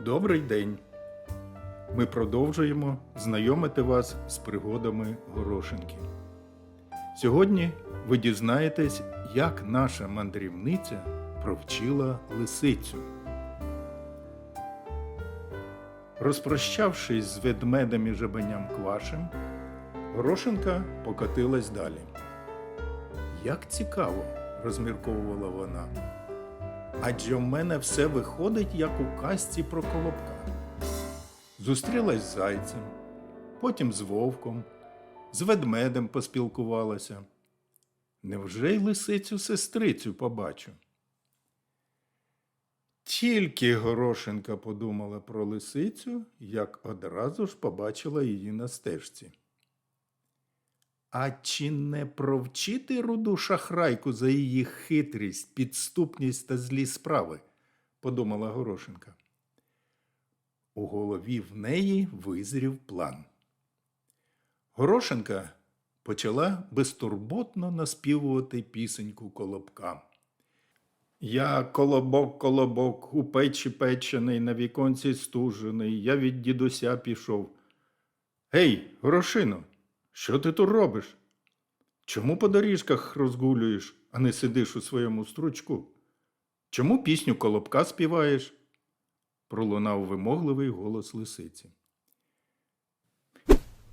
Добрий день! Ми продовжуємо знайомити вас з пригодами Горошинки. Сьогодні ви дізнаєтесь, як наша мандрівниця провчила лисицю. Розпрощавшись з ведмедем і жабеням квашем, Горошинка покотилась далі. Як цікаво, розмірковувала вона. Адже в мене все виходить, як у казці про колобка. Зустрілась з зайцем, потім з вовком, з ведмедем поспілкувалася. Невже й лисицю сестрицю побачу? Тільки Горошенка подумала про лисицю, як одразу ж побачила її на стежці. А чи не провчити руду шахрайку за її хитрість, підступність та злі справи? подумала Горошенка. У голові в неї визрів план. Горошенка почала безтурботно наспівувати пісеньку колобка. Я колобок, колобок, у печі печений, на віконці стужений, я від дідуся пішов. Гей, Горошино, що ти тут робиш? Чому по доріжках розгулюєш, а не сидиш у своєму стручку? Чому пісню колобка співаєш? пролунав вимогливий голос лисиці.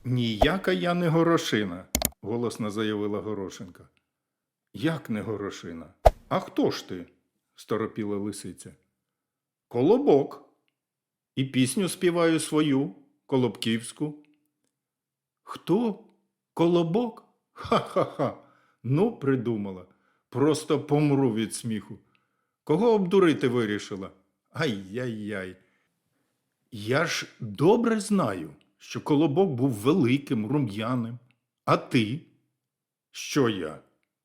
Ніяка я не горошина, голосно заявила Горошенка. Як не горошина? А хто ж ти? сторопіла лисиця. Колобок. І пісню співаю свою, колобківську. Хто? Колобок? Ха-ха-ха. Ну, придумала. Просто помру від сміху. Кого обдурити вирішила? Ай-яй-яй. Я ж добре знаю, що колобок був великим, рум'яним. А ти? Що я?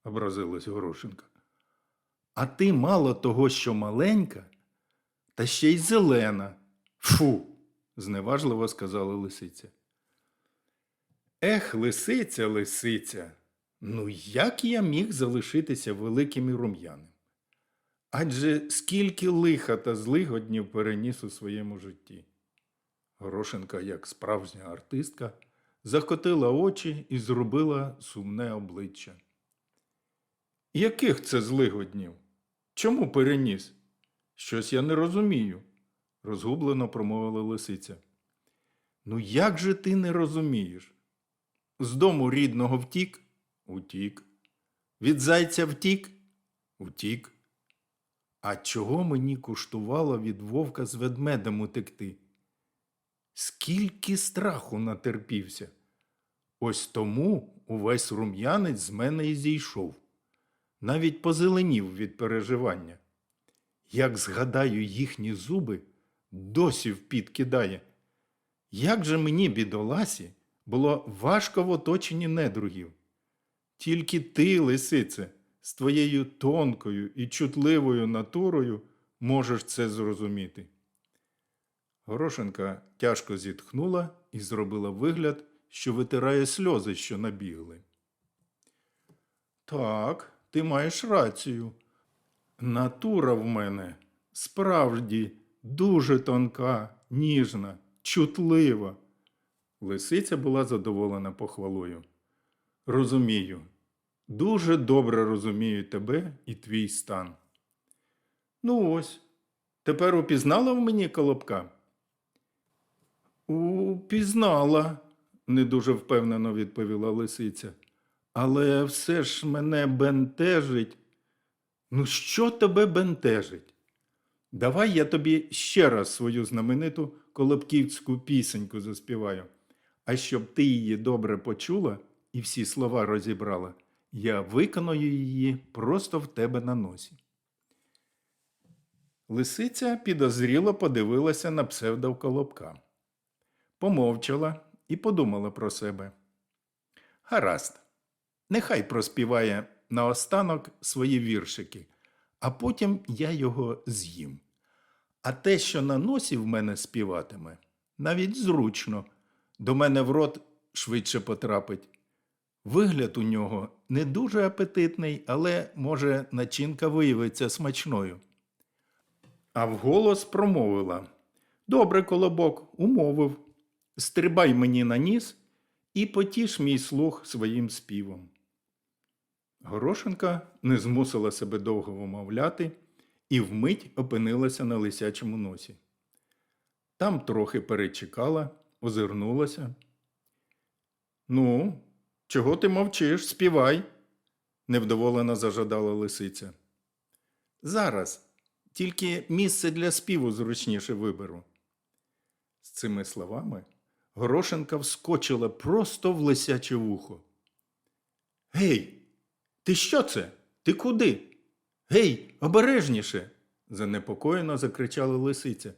образилась Горошенка. А ти мало того, що маленька, та ще й зелена. Фу, зневажливо сказала лисиця. Ех, лисиця, лисиця, ну як я міг залишитися великим і рум'яним? Адже скільки лиха та злигоднів переніс у своєму житті. Горошенка, як справжня артистка, закотила очі і зробила сумне обличчя. Яких це злигоднів? Чому переніс? Щось я не розумію, розгублено промовила лисиця. Ну як же ти не розумієш? З дому рідного втік? Утік. Від зайця втік? Утік. А чого мені куштувало від вовка з ведмедем утекти? Скільки страху натерпівся. Ось тому увесь рум'янець з мене і зійшов, навіть позеленів від переживання. Як згадаю їхні зуби, досі впід кидає. Як же мені, бідоласі, було важко в оточенні недругів. Тільки ти, лисице, з твоєю тонкою і чутливою натурою можеш це зрозуміти. Горошенка тяжко зітхнула і зробила вигляд, що витирає сльози, що набігли. Так, ти маєш рацію. Натура в мене справді дуже тонка, ніжна, чутлива. Лисиця була задоволена похвалою. Розумію, дуже добре розумію тебе і твій стан. Ну ось, тепер упізнала в мені колобка? Упізнала, не дуже впевнено відповіла лисиця. Але все ж мене бентежить. Ну, що тебе бентежить? Давай я тобі ще раз свою знамениту колобківську пісеньку заспіваю. А щоб ти її добре почула і всі слова розібрала, я виконую її просто в тебе на носі. Лисиця підозріло подивилася на псевдоколобка, помовчала і подумала про себе. Гаразд, нехай проспіває наостанок свої віршики, а потім я його з'їм. А те, що на носі в мене співатиме, навіть зручно, до мене в рот швидше потрапить. Вигляд у нього не дуже апетитний, але, може, начинка виявиться смачною. А вголос промовила Добре, колобок, умовив. Стрибай мені на ніс і потіш мій слух своїм співом. Горошенка не змусила себе довго вимовляти і вмить опинилася на лисячому носі. Там трохи перечекала, озирнулася. Ну, чого ти мовчиш? Співай, невдоволено зажадала лисиця. Зараз, тільки місце для співу зручніше виберу. З цими словами Горошенка вскочила просто в лисяче вухо. Гей, ти що це? Ти куди? Гей, обережніше. занепокоєно закричала лисиця,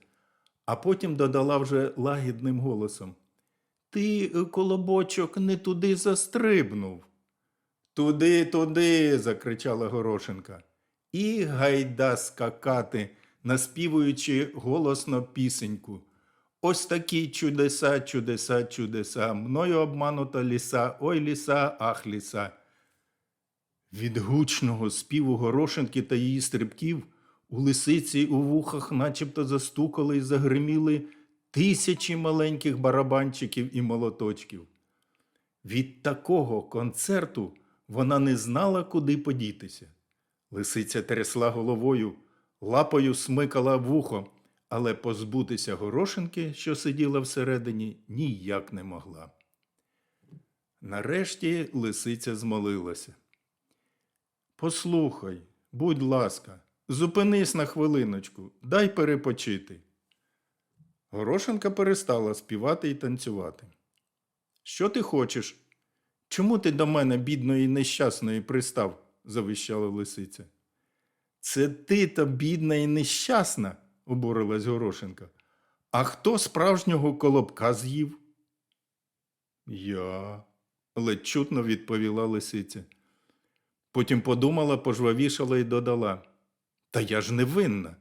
а потім додала вже лагідним голосом. Ти, е, колобочок, не туди застрибнув. Туди, туди. закричала Горошенка. І гайда скакати, наспівуючи голосно пісеньку. Ось такі чудеса, чудеса, чудеса, мною обманута ліса, ой ліса, ах ліса. Від гучного співу горошинки та її стрибків у лисиці у вухах начебто застукали і загриміли тисячі маленьких барабанчиків і молоточків. Від такого концерту вона не знала, куди подітися. Лисиця трясла головою, лапою смикала вухо, але позбутися горошинки, що сиділа всередині, ніяк не могла. Нарешті лисиця змолилася. Послухай, будь ласка, зупинись на хвилиночку, дай перепочити. Горошенка перестала співати і танцювати. Що ти хочеш? Чому ти до мене, бідної і нещасної, пристав? завищала лисиця. Це ти то бідна і нещасна, обурилась Горошенка. А хто справжнього колобка з'їв? Я, ледь чутно відповіла лисиця. Потім подумала, пожвавішала і додала. Та я ж не винна.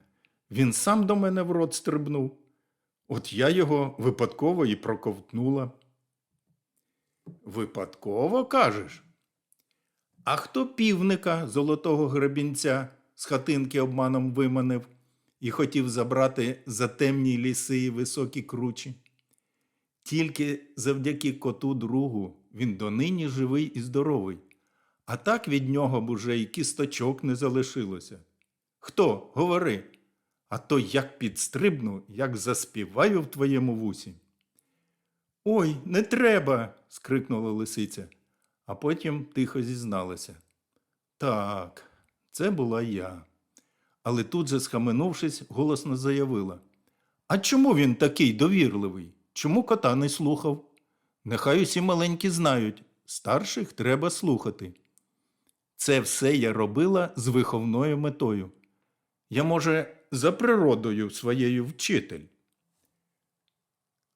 Він сам до мене в рот стрибнув. От я його випадково і проковтнула. Випадково кажеш? А хто півника золотого гребінця з хатинки обманом виманив і хотів забрати за темні ліси і високі кручі? Тільки завдяки коту другу він донині живий і здоровий, а так від нього б уже і кісточок не залишилося. Хто? Говори, а то як підстрибну, як заспіваю в твоєму вусі. Ой, не треба. скрикнула лисиця, а потім тихо зізналася. Так, це була я. Але тут же, схаменувшись, голосно заявила. А чому він такий довірливий? Чому кота не слухав? Нехай усі маленькі знають, старших треба слухати. Це все я робила з виховною метою. Я, може, за природою своєю вчитель.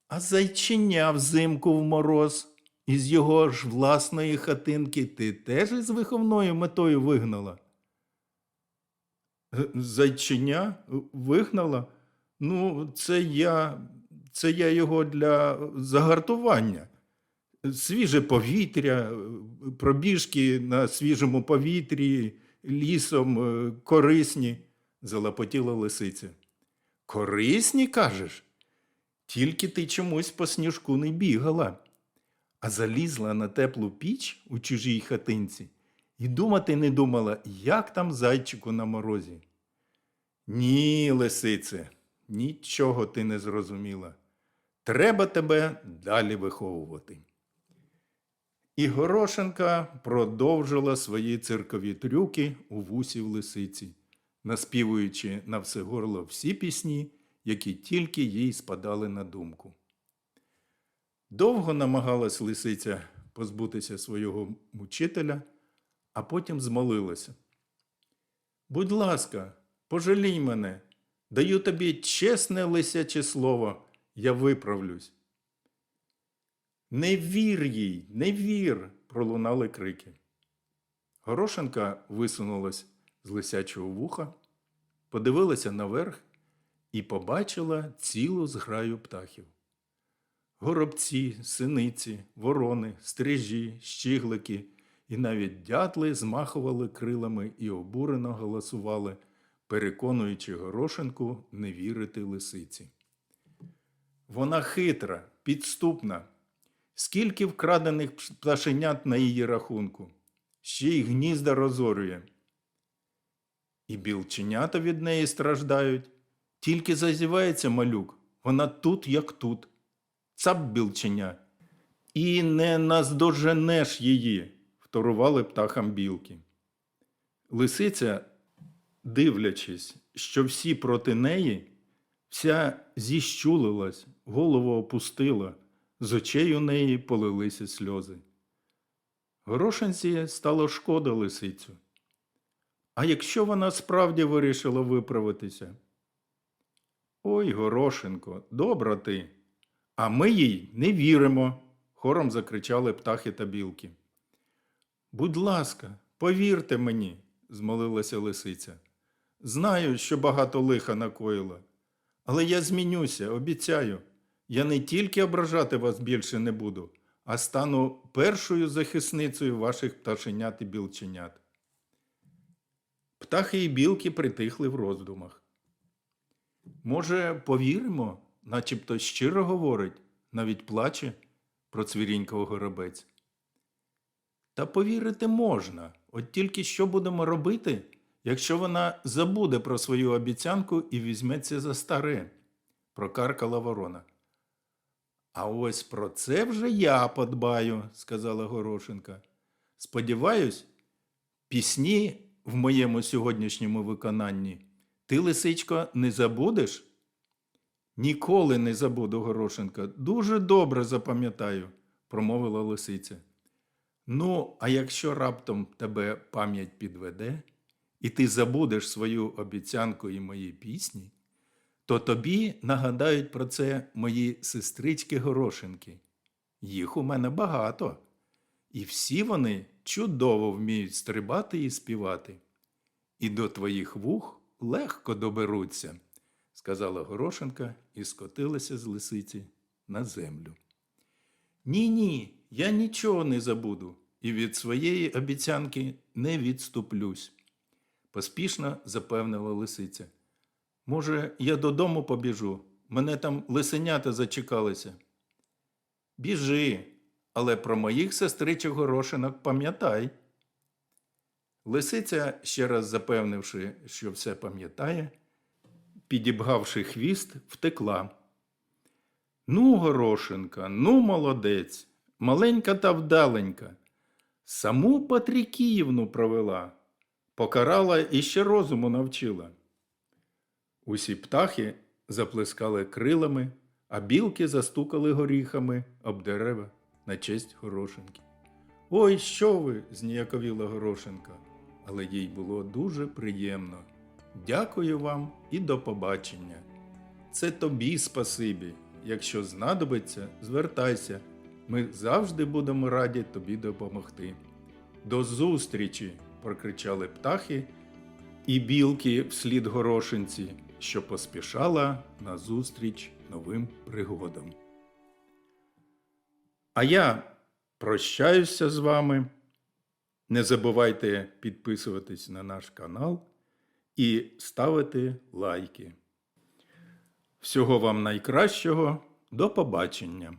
А зайчиня взимку в мороз із його ж власної хатинки ти теж із виховною метою вигнала? Е, Зайчиня вигнала? Ну, це я, це я його для загартування. Свіже повітря, е, пробіжки на свіжому повітрі, лісом е, корисні, залапотіла лисиця. Корисні, кажеш? Тільки ти чомусь по сніжку не бігала, а залізла на теплу піч у чужій хатинці і думати не думала, як там зайчику на морозі. Ні, лисице, нічого ти не зрозуміла. Треба тебе далі виховувати. І Горошенка продовжила свої циркові трюки у вусі в лисиці, наспівуючи на все горло всі пісні, які тільки їй спадали на думку. Довго намагалась лисиця позбутися свого мучителя, а потім змолилася. Будь ласка, пожалій мене, даю тобі чесне лисяче слово, я виправлюсь. Не вір їй, не вір. пролунали крики. Горошенка висунулась з лисячого вуха, подивилася наверх і побачила цілу зграю птахів. Горобці, синиці, ворони, стрижі, щіглики і навіть дятли змахували крилами і обурено голосували, переконуючи Горошенку не вірити лисиці. Вона хитра, підступна. Скільки вкрадених пташенят на її рахунку, ще й гнізда розорює. І білченята від неї страждають. Тільки зазівається малюк, вона тут, як тут. Цап білченя. І не наздоженеш її, вторували птахам білки. Лисиця, дивлячись, що всі проти неї, вся зіщулилась, голову опустила, з очей у неї полилися сльози. Горошинці стало шкода лисицю. А якщо вона справді вирішила виправитися? Ой, Горошенко, добра ти. А ми їй не віримо, хором закричали птахи та білки. Будь ласка, повірте мені, змолилася лисиця. Знаю, що багато лиха накоїла, але я змінюся, обіцяю. Я не тільки ображати вас більше не буду, а стану першою захисницею ваших пташенят і білченят. Птахи і білки притихли в роздумах. Може, повіримо, начебто щиро говорить, навіть плаче, процвірінькав горобець. Та повірити можна, от тільки що будемо робити, якщо вона забуде про свою обіцянку і візьметься за старе, прокаркала ворона. А ось про це вже я подбаю, сказала Горошенка. Сподіваюсь, пісні в моєму сьогоднішньому виконанні ти, лисичко, не забудеш? Ніколи не забуду, Горошенка. Дуже добре запам'ятаю, промовила лисиця. Ну, а якщо раптом тебе пам'ять підведе, і ти забудеш свою обіцянку і мої пісні, то тобі нагадають про це мої сестрички Горошинки. Їх у мене багато, і всі вони чудово вміють стрибати і співати. І до твоїх вух легко доберуться, сказала Горошенка і скотилася з лисиці на землю. Ні, ні, я нічого не забуду і від своєї обіцянки не відступлюсь, поспішно запевнила лисиця. Може, я додому побіжу, мене там лисенята зачекалися. Біжи, але про моїх сестричок горошинок пам'ятай. Лисиця, ще раз запевнивши, що все пам'ятає, підібгавши хвіст, втекла. Ну, горошинка, ну, молодець, маленька та вдаленька. Саму Патрікіївну провела, покарала і ще розуму навчила. Усі птахи заплескали крилами, а білки застукали горіхами об дерева на честь горошинки. Ой, що ви? зніяковіла горошинка, але їй було дуже приємно. Дякую вам і до побачення. Це тобі спасибі. Якщо знадобиться, звертайся. Ми завжди будемо раді тобі допомогти. До зустрічі! прокричали птахи і білки вслід горошинці, що поспішала назустріч новим пригодам. А я прощаюся з вами. Не забувайте підписуватись на наш канал і ставити лайки. Всього вам найкращого. До побачення!